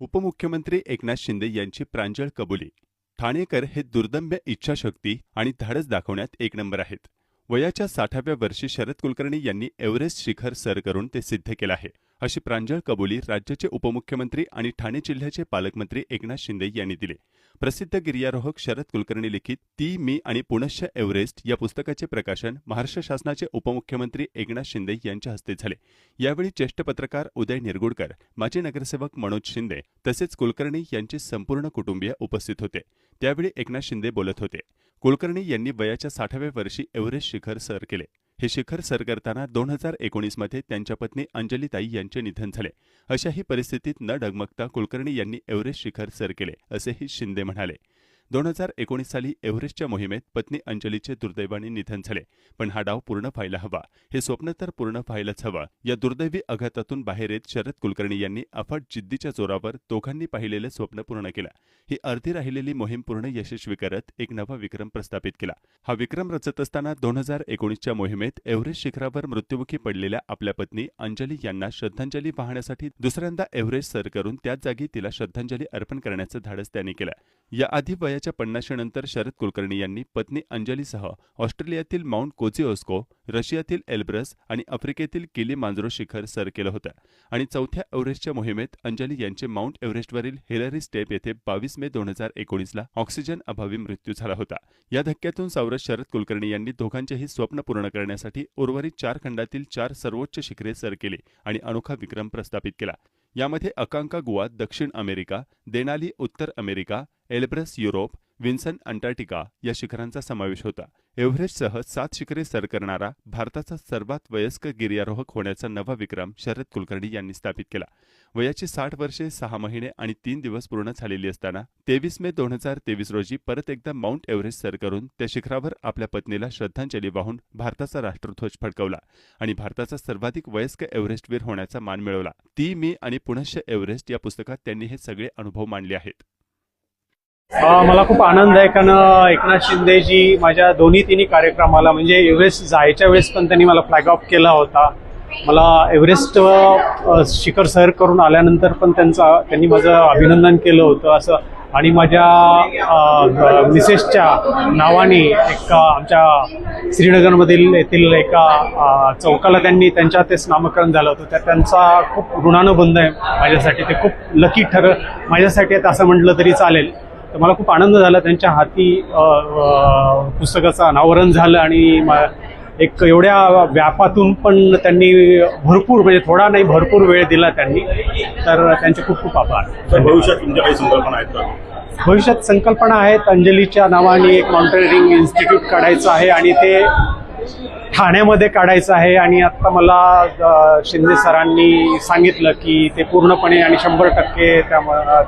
उपमुख्यमंत्री एकनाथ शिंदे यांची प्रांजळ कबुली. ठाणेकर हे दुर्दम्य इच्छाशक्ती आणि धाडस दाखवण्यात एक नंबर आहेत. वयाच्या साठाव्या वर्षी शरद कुलकर्णी यांनी एव्हरेस्ट शिखर सर करून ते सिद्ध केलं आहे. अशी प्रांजळ कबुली राज्याचे उपमुख्यमंत्री आणि ठाणे जिल्ह्याचे पालकमंत्री एकनाथ शिंदे यांनी दिली. प्रसिद्ध गिर्यारोहक शरद कुलकर्णी लिखित ती मी आणि पुनश्च एव्हरेस्ट या पुस्तकाचे प्रकाशन महाराष्ट्र शासनाचे उपमुख्यमंत्री एकनाथ शिंदे यांच्या हस्ते झाले. यावेळी ज्येष्ठ पत्रकार उदय निरगुडकर माजी नगरसेवक मनोज शिंदे तसेच कुलकर्णी यांचे संपूर्ण कुटुंबीय उपस्थित होते. त्यावेळी एकनाथ शिंदे बोलत होते. कुलकर्णी यांनी वयाच्या साठाव्या वर्षी एव्हरेस्ट शिखर सर केले. हे शिखर सर करताना दोन हजार एकोणीसमध्ये त्यांच्या पत्नी अंजलीताई यांचे निधन झाले. अशाही परिस्थितीत न डगमगता कुलकर्णी यांनी एव्हरेस्ट शिखर सर केले असेही शिंदे म्हणाले. दोन हजार एकोणीस साली एव्हरेस्टच्या मोहिमेत पत्नी अंजलीचे दुर्दैवाने निधन झाले. पण हा डाव पूर्ण व्हायला हवा. हे स्वप्न तर पूर्ण व्हायलाच हवं. या दुर्दैवी आघातातून बाहेर येत शरद कुलकर्णी यांनी अफाट जिद्दीच्या जोरावर दोघांनी पाहिलेले स्वप्न पूर्ण केलं. ही अर्धी राहिलेली मोहीम पूर्ण यशस्वी करत एक नवा विक्रम प्रस्थापित केला. हा विक्रम रचत असताना दोन हजार एकोणीसच्या मोहिमेत एव्हरेस्ट शिखरावर मृत्युमुखी पडलेल्या आपल्या पत्नी अंजली यांना श्रद्धांजली वाहण्यासाठी दुसऱ्यांदा एव्हरेस्ट सर करून त्याच जागी तिला श्रद्धांजली अर्पण करण्याचं धाडस त्यांनी केलं. याआधी वयाच्या पन्नाशीनंतर शरद कुलकर्णी यांनी पत्नी अंजलीसह ऑस्ट्रेलियातील माउंट कोझिओस्को रशियातील एल्ब्रस आणि आफ्रिकेतील किली मांजरो शिखर सर केलं होतं. आणि चौथ्या एव्हरेस्टच्या मोहिमेत अंजली यांचे माउंट एव्हरेस्टवरील हिलरी स्टेप येथे बावीस मे दोन हजार एकोणीसला ऑक्सिजन अभावी मृत्यू झाला होता. या धक्क्यातून सावरत शरद कुलकर्णी यांनी दोघांचेही स्वप्न पूर्ण करण्यासाठी उर्वरित चार खंडातील चार सर्वोच्च शिखरे सर केली आणि अनोखा विक्रम प्रस्थापित केला. यामध्ये अकांका गुआ दक्षिण अमेरिका देनाली उत्तर America Elbrus Europe Vinson Antarctica या शिखरांचा समावेश होता. एव्हरेस्टसह सात शिखरे सर करणारा भारताचा सर्वात वयस्क गिर्यारोहक होण्याचा नवा विक्रम शरद कुलकर्णी यांनी स्थापित केला. वयाची साठ वर्षे सहा महिने आणि तीन दिवस पूर्ण झालेली असताना तेवीस मे दोन हजार तेवीस रोजी परत एकदा माउंट एव्हरेस्ट सर करून त्या शिखरावर आपल्या पत्नीला श्रद्धांजली वाहून भारताचा राष्ट्रध्वज फडकवला आणि भारताचा सर्वाधिक वयस्क एव्हरेस्टवीर होण्याचा मान मिळवला. ती मी आणि पुनश्च एव्हरेस्ट या पुस्तकात त्यांनी हे सगळे अनुभव मांडले आहेत. मला खूप आनंद आहे कारण एकनाथ शिंदेजी माझ्या दोन्ही तिन्ही कार्यक्रमाला म्हणजे एव्हरेस्ट जायच्या वेळेस पण त्यांनी मला फ्लॅग ऑफ केला होता. मला एव्हरेस्ट शिखर सर करून आल्यानंतर पण त्यांचा त्यांनी माझं अभिनंदन केलं होतं असं. आणि माझ्या मिसेसच्या नावाने एक आमच्या श्रीनगरमधील येथील एका चौकाला त्यांनी त्यांच्या तेच नामकरण झालं होतं. त्या त्यांचा खूप ऋणानुबंध आहे माझ्यासाठी. ते खूप लकी ठर माझ्यासाठी आहेत असं म्हटलं तरी चालेल. तर मला खूप आनंद झाला त्यांच्या हाती पुस्तकाचं अनावरण झालं आणि एक एवढ्या व्यापातून पण त्यांनी भरपूर म्हणजे थोडा नाही भरपूर वेळ दिला त्यांनी. तर त्यांचे खूप खूप आभार. भविष्यात तुमच्या काही संकल्पना आहेत का? भविष्यात संकल्पना आहेत. अंजलीच्या नावाने एक माउंटेनिअरिंग इन्स्टिट्यूट काढायचं आहे आणि ते ठाण्यामध्ये काढायचं आहे. आणि आता मला शिंदे सरांनी सांगितलं की ते पूर्णपणे आणि शंभर टक्के त्या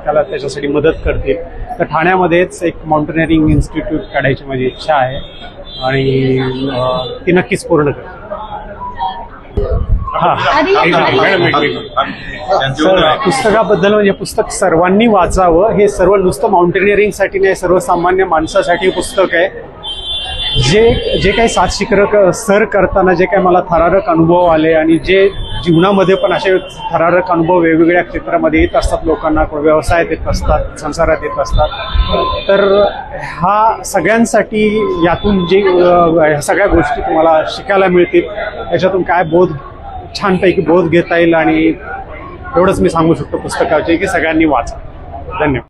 त्याला त्याच्यासाठी मदत करतील. तर ठाण्यामध्येच एक माउंटेनिअरिंग इन्स्टिट्यूट काढायची माझी इच्छा आहे. आणि ती नक्कीच पूर्ण करते हा. पुस्तकाबद्दल म्हणजे पुस्तक सर्वांनी वाचावं हे सर्व नुसतं माउंटेनिअरिंगसाठी नाही सर्वसामान्य माणसासाठी हे पुस्तक आहे. जे जे काही सात शिखर सर करताना जे काही मला थरारक अनुभव आले आणि जे जीवनामध्ये पण असे थरारक अनुभव वेगवेगळ्या क्षेत्रामध्ये येत असतात. लोकांना कोण व्यवसायात येत असतात संसारात येत असतात. तर हा सगळ्यांसाठी यातून जे ह्या सगळ्या गोष्टी तुम्हाला शिकायला मिळतील. याच्यातून काय बोध छानपैकी बोध घेता येईल आणि एवढंच मी सांगू शकतो पुस्तकाचे की सगळ्यांनी वाचा. धन्यवाद.